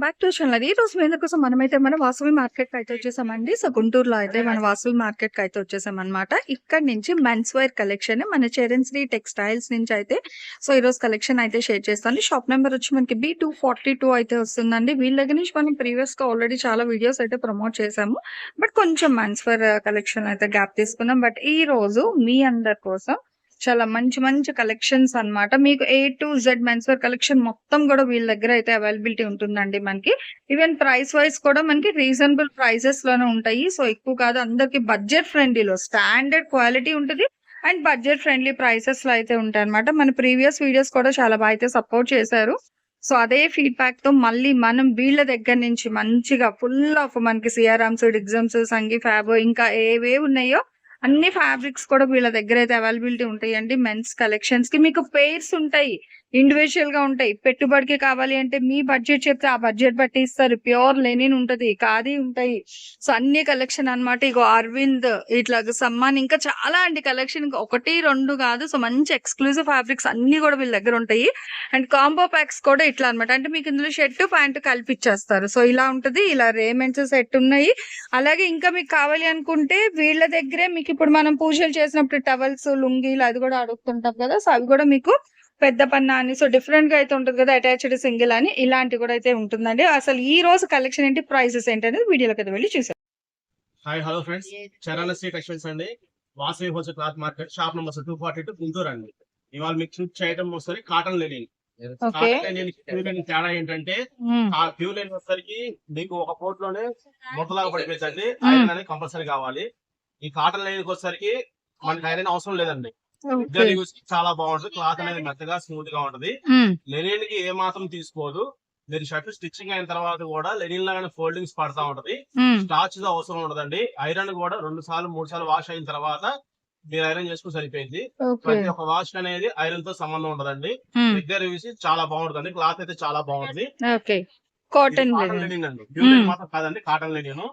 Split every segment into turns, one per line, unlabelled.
Back to channel ఈ రోజు మీద కోసం మనమైతే మన వాసవి మార్కెట్ అయితే వచ్చేసామండి. సో గుంటూరులో అయితే మన వాసవి మార్కెట్కి అయితే వచ్చేసాం అనమాట ఇక్కడ నుంచి మెన్స్ వేర్ కలెక్షన్ మన చెరెన్స్రీ టెక్స్టైల్స్ నుంచి అయితే సో ఈ రోజు కలెక్షన్ అయితే షేర్ చేస్తాను. షాప్ నెంబర్ వచ్చి మనకి బి టూ ఫార్టీ టూ అయితే వస్తుందండి. వీళ్ళ దగ్గర నుంచి మనం ప్రీవియస్గా ఆల్రెడీ చాలా వీడియోస్ అయితే ప్రమోట్ చేసాము బట్ కొంచెం మెన్స్ వేర్ కలెక్షన్ అయితే గ్యాప్ తీసుకున్నాం. బట్ ఈ రోజు మీ అందరి కోసం చాలా మంచి మంచి కలెక్షన్స్ అన్నమాట. మీకు A to Z men's wear collection మొత్తం కూడా వీళ్ళ దగ్గర అయితే అవైలబిలిటీ ఉంటుందండి మనకి. ఈవెన్ ప్రైస్ వైస్ కూడా మనకి రీజనబుల్ ప్రైసెస్లోనే ఉంటాయి. సో ఎక్కువ కాదు అందరికి బడ్జెట్ ఫ్రెండ్లీలో స్టాండర్డ్ క్వాలిటీ ఉంటుంది. అండ్ బడ్జెట్ ఫ్రెండ్లీ ప్రైసెస్లో అయితే ఉంటాయి అనమాట మన ప్రీవియస్ వీడియోస్ కూడా చాలా బాగా అయితే సపోర్ట్ చేశారు. సో అదే ఫీడ్బ్యాక్తో మళ్ళీ మనం వీళ్ళ దగ్గర నుంచి మంచిగా ఫుల్ ఆఫ్ మనకి సిఆర్ఆమ్స్ డిగ్జమ్స్ సంగీ ఫ్యాబ్ ఇంకా ఏవే ఉన్నాయో అన్ని ఫ్యాబ్రిక్స్ కూడా వీళ్ళ దగ్గర అయితే అవైలబిలిటీ ఉంటాయండి. మెన్స్ కలెక్షన్స్కి మీకు పేర్స్ ఉంటాయి. ఇండివిజువల్గా ఉంటాయి. పెట్టుబడికి కావాలి అంటే మీ బడ్జెట్ చెప్తే ఆ బడ్జెట్ బట్టి ఇస్తారు. ప్యూర్ లెనిన్ ఉంటది ఖాదీ ఉంటాయి. సో అన్ని కలెక్షన్ అన్నమాట. ఇగో అరవింద్ ఇట్లా సమ్మాన్ ఇంకా చాలా అండి కలెక్షన్ ఒకటి రెండు కాదు. సో మంచి ఎక్స్క్లూజివ్ ఫ్యాబ్రిక్స్ అన్ని కూడా వీళ్ళ దగ్గర ఉంటాయి. అండ్ కాంబో ప్యాక్స్ కూడా ఇట్లా అన్నమాట. అంటే మీకు ఇందులో షర్ట్ ప్యాంట్ కల్పించేస్తారు సో ఇలా ఉంటది. ఇలా రేమెంట్స్ సెట్ ఉన్నాయి. అలాగే ఇంకా మీకు కావాలి అనుకుంటే వీళ్ళ దగ్గరే మీకు ఇప్పుడు మనం పూజలు చేసినప్పుడు టవల్స్ లుంగీలు అది కూడా అడుగుతుంటాం కదా. సో అవి కూడా మీకు పెద్ద పన్నా అని. సో డిఫరెంట్గా అయితే ఉంటుంది కదా అటాచ్డ్ సింగిల్ అని. ఇలాంటి కూడా అయితే ఉంటుందండి. అసలు ఈ రోజు కలెక్షన్ ఏంటి ప్రైసెస్ ఏంటి అనేది వీడియోలోకి అయితే వెళ్ళి చూసాం
hi hello friends Charan Sri textiles అండి. Vasavi wholesale cloth market shop number two forty two Guntur అండి. ఇవాళ మీకు చూసి చేయడం వస్తుంది cotton linen
okay
cotton linen pure linen తేడా ఏంటంటే ఆ ప్యూర్ లెనిన్ వచ్చేసరికి మీకు ఒక కోట్లోనే ముద్దలాగా పడిపోయిందండి ఐరన్ అనేది కంపల్సరీ కావాలి. ఈ కాటన్ లెనిన్ వచ్చేసరికి మనకి ఐరన్ అవసరం లేదండి. ఇద్దరు యూస్ చాలా బాగుంటుంది. క్లాత్ అనేది మెత్తగా స్మూత్గా ఉంటది. లెనిన్కి ఏ మాత్రం తీసుకోదు. మీరు షర్ట్ స్టిచ్చింగ్ అయిన తర్వాత కూడా లెనిన్ లాగానే ఫోల్డింగ్స్ పడతా ఉంటది. స్టార్చ్ అవసరం ఉండదండి. ఐరన్ కూడా రెండు సార్లు మూడు సార్లు వాష్ అయిన తర్వాత మీరు ఐరన్ చేసుకుని సరిపోయింది. ప్రతి ఒక్క వాష్ అనేది ఐరన్తో సంబంధం ఉండదండి. ఇద్దరు చూసి చాలా బాగుంటుంది క్లాత్ అయితే చాలా బాగుంటుంది.
కాటన్
లెనిన్ అండి. మాత్రం కాదండి కాటన్ లెనిన్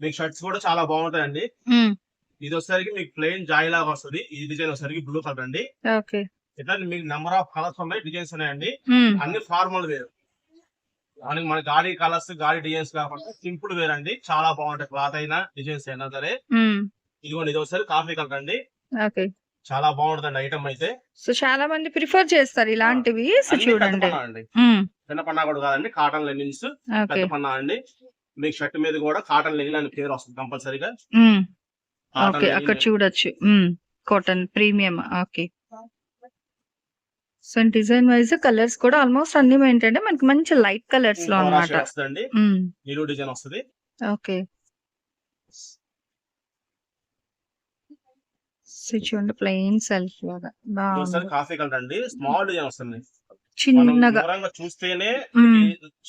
మీకు షర్ట్స్ కూడా చాలా బాగుంటాయండి. ఇది వచ్చేసరికి మీకు ప్లెయిన్ జాయ్ లాగా వస్తుంది. ఈ డిజైన్ వచ్చేసరికి బ్లూ కలర్ అండి. ఇట్లా మీకు నెంబర్ ఆఫ్ కలర్స్ ఉన్నాయి డిజైన్స్ ఉన్నాయండి. అన్ని ఫార్మల్ వేర్. మనకి మన గాడి కలర్స్ గాడి డిజైన్స్ కాకుండా సింపుల్ వేర్ అండి చాలా బాగుంటాయి క్లాత్ అయినా డిజైన్స్ అయినా సరే. ఇదిగోండి ఇది ఒకసారి కాఫీ కలర్ అండి. చాలా బాగుంటుందండి ఐటమ్ అయితే.
సో చాలా మంది ప్రిఫర్ చేస్తారు ఇలాంటివి చూడండి.
అండి. చిన్న పన్నా కూడా కాదండి కాటన్ లెనిన్స్ పెద్ద పన్నా అండి. మీకు షర్ట్ మీద కూడా కాటన్ లెనిన్ అని పేరు వస్తుంది కంపల్సరీగా.
ఓకే అక్కడ చూడొచ్చు. Cotton premium okay. So design wise colours కూడా ఆల్మోస్ట్ అన్ని ఏంటంటే మనకి మంచి లైట్
కలర్స్లో డిజైన్ వస్తుంది.
ఓకే. చూడండి ప్లెయిన్ సెల్ఫ్ లాగా.
కాఫీ కలర్ అండి స్మాల్ డిజైన్ వస్తుంది.
చిన్నగా.
చూస్తేనే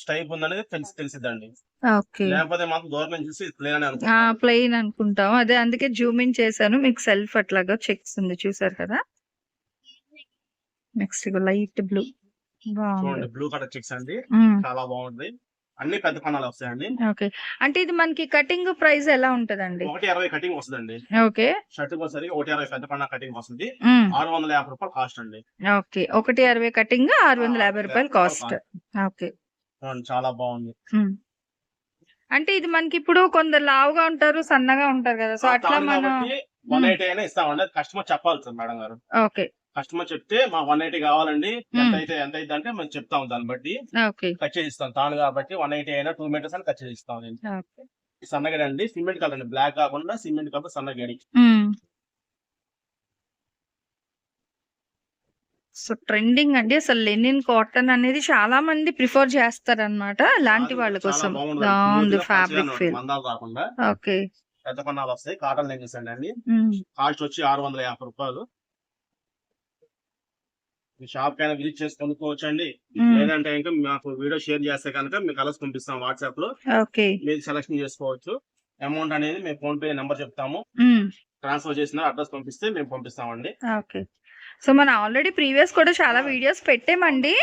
టైప్ ఉందనేది తెలిసి తెలిసిద్దండి.
ఓకే.
లేకపోతే మాత్రం దూరం చూసి అనుకుంటాం.
ప్లెయిన్ అనుకుంటాం. అదే అందుకే జూమ్ ఇన్ చేశాను. మీకు సెల్ఫ్ అట్లాగా చెక్స్ ఉంది. చూసారు కదా? నెక్స్ట్ లైట్ బ్లూ బాగుంది.
బ్లూ కలర్ చెక్స్ అండి. చాలా బాగుంటుంది అన్ని పెద్ద పన్నాలు వస్తాయండి.
ఓకే. అంటే ఇది మనకి కటింగ్ ప్రైస్ ఎలా ఉంటదండి?
ఒకటి అరవై కటింగ్ వస్తుందండి.
ఓకే.
షర్ట్ వచ్చేసరికి ఒకటి అరవై పెద్ద పన్నా కటింగ్ వస్తుంది. ఆరు వందల యాభై రూపాయలు కాస్ట్ అండి.
ఓకే. ఒకటి అరవై కటింగ్ ఆరు వందల యాభై రూపాయలు కాస్ట్. ఓకే.
చాలా బాగుంది.
అంటే ఇది మనకి ఇప్పుడు కొందరు లావుగా ఉంటారు సన్నగా ఉంటారు కదా. సో అట్లా మనం
వన్ ఎయిటీ అయినా ఇస్తామండి. కస్టమర్ చెప్పాలి మేడం గారు.
ఓకే.
కస్టమర్ చెప్తే మా వన్ ఎయిటీ కావాలండి. ఎంత. అయితే ఎంత అయితే అంటే మేము చెప్తాం దాన్ని బట్టి. కట్ చేసి ఇస్తాం తాను కాబట్టి వన్ ఎయిటీ అయినా టూ మీటర్స్ అని కట్ ఈ సన్నగడి అండి. సిమెంట్ కలర్ అండి. బ్లాక్ కాకుండా సిమెంట్ కలర్ సన్నగడి.
సో ట్రెండింగ్ అండి. అసలు లెనిన్ కాటన్ అనేది చాలా మంది ప్రిఫర్ చేస్తారు అనమాట అలాంటి వాళ్ళ కోసం. బాగుంది ఫ్యాబ్రిక్ ఫీల్ ఓకే.
పెద్ద పన్నాలు వస్తాయి. కాటన్ లెగ్గిన్స్ అండి. కాస్ట్ వచ్చి ఆరు వందల యాభై రూపాయలు. మీ షాప్ కైనా విజిట్ చేసి కొనుక్కోవచ్చు అండి. లేదంటే ఇంకా మాకు వీడియో షేర్ చేస్తే కనుక మీకు కలర్స్ పంపిస్తాం వాట్సాప్లో.
ఓకే.
మీరు సెలెక్షన్ చేసుకోవచ్చు. అమౌంట్ అనేది మేము ఫోన్ పే నెంబర్ చెప్తాము. ట్రాన్స్ఫర్ చేసిన అడ్రస్ పంపిస్తే మేము పంపిస్తామండి.
ఓకే. సో మనం ఆల్రెడీ ప్రీవియస్ కూడా చాలా వీడియోస్ పెట్టామండి.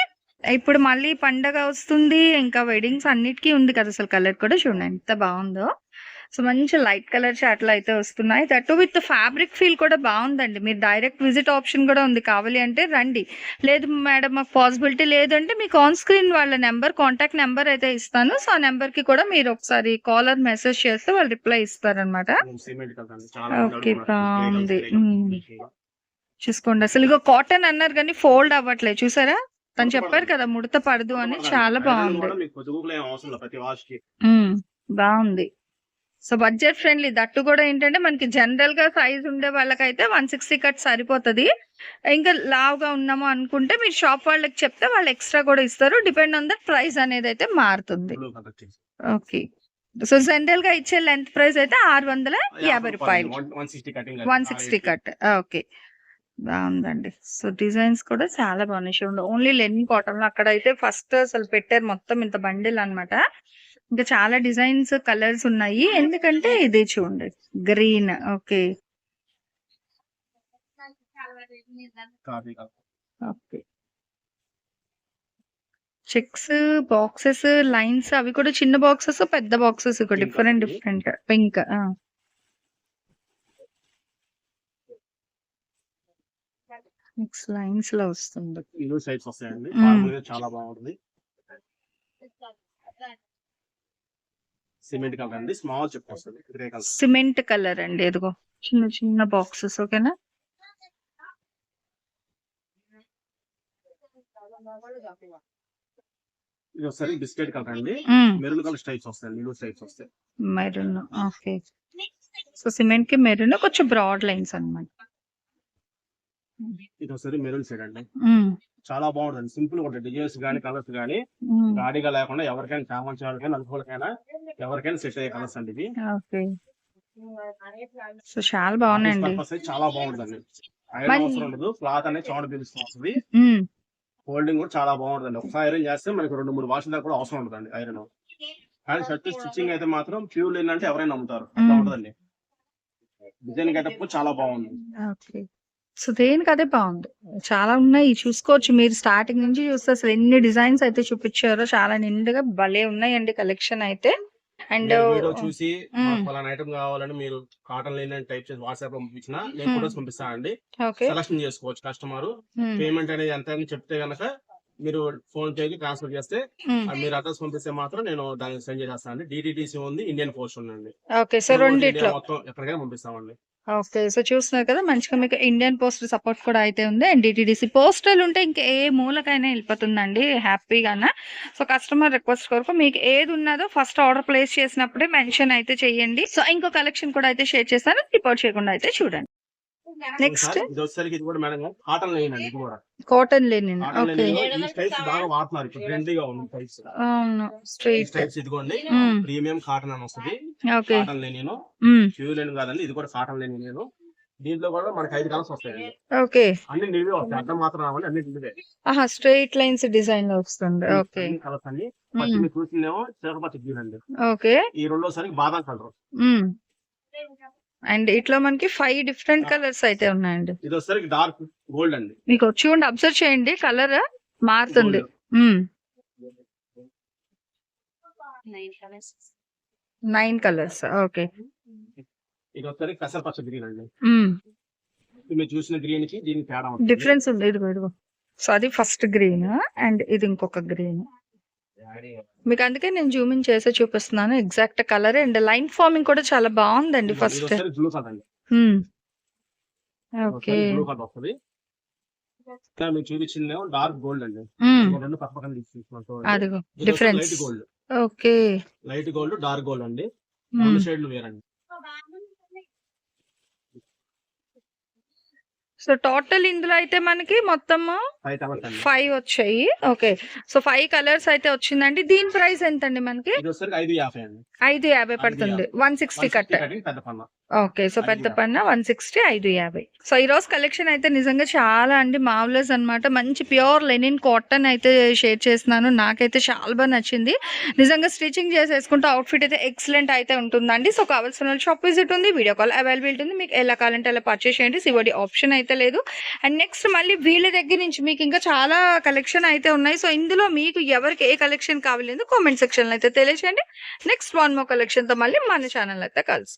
ఇప్పుడు మళ్ళీ పండగ వస్తుంది ఇంకా వెడ్డింగ్స్ అన్నిటికీ ఉంది కదా అసలు. కలర్ కూడా చూడండి ఎంత బాగుందో. సో మంచి లైట్ కలర్ షర్ట్లు అయితే వస్తున్నాయి. దట్టు విత్ ఫ్యాబ్రిక్ ఫీల్ కూడా బాగుందండి. మీరు డైరెక్ట్ విజిట్ ఆప్షన్ కూడా ఉంది కావాలి అంటే రండి. లేదు మేడం మాకు పాసిబిలిటీ లేదంటే మీకు ఆన్ స్క్రీన్ వాళ్ళ నెంబర్ కాంటాక్ట్ నెంబర్ అయితే ఇస్తాను. సో ఆ నెంబర్కి కూడా మీరు ఒకసారి కాలర్ మెసేజ్ చేస్తే వాళ్ళు రిప్లై ఇస్తారనమాట ఓకే, బాగుంది.
అడుగుతున్నారు.
చూసుకోండి. అసలు ఇక కాటన్ అన్నారు కానీ ఫోల్డ్ అవ్వట్లేదు. చూసారా? తను చెప్పారు కదా ముడత పడదు అని చాలా బాగుంది. ఉమ్, బాగుంది. సో బడ్జెట్ ఫ్రెండ్లీ దట్టు కూడా ఏంటంటే మనకి జనరల్గా సైజ్ ఉండే వాళ్ళకైతే వన్ సిక్స్టీ కట్ సరిపోతది. ఇంకా లావుగా ఉన్నాము అనుకుంటే మీరు షాప్ వాళ్ళకి చెప్తే వాళ్ళు ఎక్స్ట్రా కూడా ఇస్తారు. డిపెండ్ ఆన్ ద ప్రైస్ అనేది అయితే మారుతుంది. ఓకే సో జనరల్గా ఇచ్చే లెంత్ ప్రైస్ అయితే ఆరు వందల యాభై రూపాయలు
వన్- సిక్స్టీ
కట్ ఓకే బాగుందండి. సో డిజైన్స్ కూడా చాలా బాగున్నాయి. ఓన్లీ లెనిన్ కాటన్లో అక్కడ అయితే ఫస్ట్ అసలు పెట్టారు మొత్తం ఇంత బండిల్ అన్నమాట ఇంకా చాలా డిజైన్స్ కలర్స్ ఉన్నాయి. ఎందుకంటే ఇది చూడండి green okay. Okay. Checks boxes lines అవి కూడా చిన్న బాక్సెస్ పెద్ద boxes different. Different. Pink mix లైన్స్లో వస్తుంది.
చాలా బాగుంటుంది. సిమెంట్ కలర్ అండి. స్మాల్ చెప్ వస్తుంది గ్రే కలర్.
సిమెంట్ కలర్ అండి. ఎదుగో చిన్న చిన్న బాక్సెస్ ఓకేనా?
ఇది ఒకసారి బిస్కెట్ కలర్ అండి. మెరూన్ కలర్ స్టైప్స్ వస్తాయి. ఇల్లు స్టైప్స్ వస్తాయి.
Maroon okay. సో సిమెంట్కి మెరూన్ కొంచెం బ్రాడ్ లైన్స్ అన్నమాట.
ఇది ఒకసారి మెరూన్ సైడ్ అండి. చాలా బాగుంటుంది. సింపుల్గా ఉంటుంది. డిజైన్స్ గానీ కలర్స్ గానీ గాడిగా లేకుండా ఎవరికైనా చామంచి వాళ్ళకైనా నలుగురికైనా ఎవరికైనా సెట్ అయ్యే కలర్స్ అండి
ఓకే. సో చాలా బాగున్నాయండి.
చాలా బాగుంటుంది ఐరన్
మరి-
అవసరం ఉండదు క్లాత్ అనేది చౌడ పిలుస్తూ వస్తుంది
మ్మ్.
హోల్డింగ్ కూడా చాలా బాగుంటుంది ఒకసారి ఐరన్ చేస్తే మనకి రెండు మూడు వాష్ దాకా కూడా అవసరం ఉండదండి ఐరన్ కానీ షర్ట్ స్టిచ్చింగ్ అయితే మాత్రం ప్యూర్ ఏంటంటే ఎవరైనా నమ్ముతారు. అట్లా డిజైన్ గెటప్ చాలా బాగుంది.
ఓకే. సో దేనికి అదే బాగుంది. చాలా ఉన్నాయి. చూసుకోవచ్చు. మీరు స్టార్టింగ్ నుంచి చూస్తే అసలు ఎన్ని డిజైన్స్ అయితే చూపించారో చాలా నిండుగా భలే ఉన్నాయండి కలెక్షన్ అయితే. అండ్
వీడియో చూసి పలానా ఐటమ్ కావాలని మీరు కాటన్ లేని టైప్ చేసి వాట్సాప్లో పంపించిన నేను. ఫోటోస్ పంపిస్తానండి
ఓకే.
సెలక్షన్ చేసుకోవచ్చు కస్టమర్ పేమెంట్ అనేది ఎంత అని చెప్తే గనక మీరు ఫోన్ పే కి ట్రాన్స్ఫర్ చేస్తే మీరు అడ్రస్ పంపిస్తే మాత్రం నేను దానికి సెండ్ చేస్తాను అండి డిటిడిసి ఉంది ఇండియన్ పోస్ట్ ఉందండి.
ఓకే సో రెండిట్లో.
మొత్తం ఎక్కడికైనా పంపిస్తామండి.
ఓకే సో చూస్తున్నారు కదా మంచిగా మీకు ఇండియన్ పోస్ట్ సపోర్ట్ కూడా అయితే ఉంది. అండ్ డిటిడిసి పోస్టల్ ఉంటే ఇంకా ఏ మూలకైనా వెళ్ళిపోతుందండి హ్యాపీగాన? సో కస్టమర్ రిక్వెస్ట్ కొరకు మీకు ఏది ఉన్నదో ఫస్ట్ ఆర్డర్ ప్లేస్ చేసినప్పుడే మెన్షన్ అయితే చేయండి. సో ఇంకో కలెక్షన్ కూడా అయితే షేర్ చేస్తాను రిపోర్ట్ చేయకుండా అయితే చూడండి. నెక్స్ట్
ఇది వచ్చేసరికి ఇది కూడా మేడం కాటన్ లైన్ అండి ఇది కూడా.
Cotton
cotton
okay.
లైన్ ఈ స్టైల్స్ బాగా వాడుతున్నారు. ఇప్పుడు ట్రెండీగా ఉంది స్టైల్స్.
అవును స్ట్రైట్.
ఇదిగోండి. ప్రీమియం కాటన్ అని వస్తుంది.
Okay.
Cotton line pure line కాదండి ఇది కూడా కాటన్ లైన్ నేను. దీంట్లో కూడా మనకి ఐదు కలర్స్ వస్తాయండి.
ఓకే.
అన్ని నిలివే వస్తాయి. అర్థం మాత్రం రావాలి అన్ని
ఆహా స్ట్రైట్ లైన్స్ డిజైన్లో వస్తుంది. ఓకే.
కలర్స్ అన్ని పచ్చి మీరు చూసిందేమో గ్రీన్ అండి
ఓకే.
ఈ రెండోసారి బాదం కలర్.
అండ్ ఇట్లా మనకి ఫైవ్ డిఫరెంట్ కలర్స్ అయితే ఉన్నాయండి.
ఇది వచ్చేసరికి డార్క్ గోల్డ్ అండి.
మీకు వచ్చి ఉండి అబ్జర్వ్ చేయండి కలర్ మారుతుంది. నైన్ కలర్స్ ఓకే
ఇది వచ్చేసరికి పెసర పచ్చ గ్రీన్ అండి మీరు చూసిన గ్రీన్కి దీనికి తేడా ఉంటుంది.
డిఫరెన్స్ ఉంది ఇదిగో ఇదిగో. సో అది ఫస్ట్ గ్రీన్ అండ్ ఇది ఇంకొక గ్రీన్ మీకు అందుకే నేను జూమ్ ఇన్ చేసే చూపిస్తున్నాను. Exact colour and line forming కూడా చాలా బాగుందండి ఫస్ట్ ఓకే
డార్క్ గోల్డ్ అండి. రెండు
అదిగో
light
difference
gold
okay
light gold dark gold అండి. రెండు షేడ్లు వేరండి.
సో టోటల్ ఇందులో అయితే మనకి మొత్తం
ఫైవ్
వచ్చాయి. ఓకే సో ఫైవ్ కలర్స్ అయితే వచ్చిందండి. దీని ప్రైస్ ఎంత అండి. మనకి
ఐదు యాభై.
పడుతుంది. వన్ సిక్స్టీ కట్
కటింగ్ పెద్ద పన్న
ఓకే సో పెద్ద పన్న వన్ సిక్స్టీ ఐదు యాభై. సో ఈ రోజు కలెక్షన్ అయితే నిజంగా చాలా అండి మావులెస్ అన్నమాట. మంచి ప్యూర్ లెనిన్ కాటన్ అయితే షేర్ చేస్తున్నాను. నాకైతే చాలా బాగా నచ్చింది. నిజంగా స్టిచ్చింగ్ చేసేసుకుంటే అవుట్ఫిట్ అయితే ఎక్సలెంట్ అయితే ఉంటుందండి. సో కావాల్సిన వాళ్ళు షాప్ విజిట్ ఉంది వీడియో కాల్ అవైలబిలిటీ ఉంది. మీకు ఎలా కావాలంటే అలా పర్చేస్ చేయండి. సివడి ఆప్షన్ అయితే లేదు. అండ్ నెక్స్ట్ మళ్ళీ వీళ్ళ దగ్గర నుంచి మీకు ఇంకా చాలా కలెక్షన్ అయితే ఉన్నాయి. సో ఇందులో మీకు ఎవరికి ఏ కలెక్షన్ కావాలేదు కామెంట్ సెక్షన్లో అయితే తెలియచేయండి. నెక్స్ట్ వన్ మో కలెక్షన్తో మళ్ళీ మన ఛానల్ అయితే కలుసు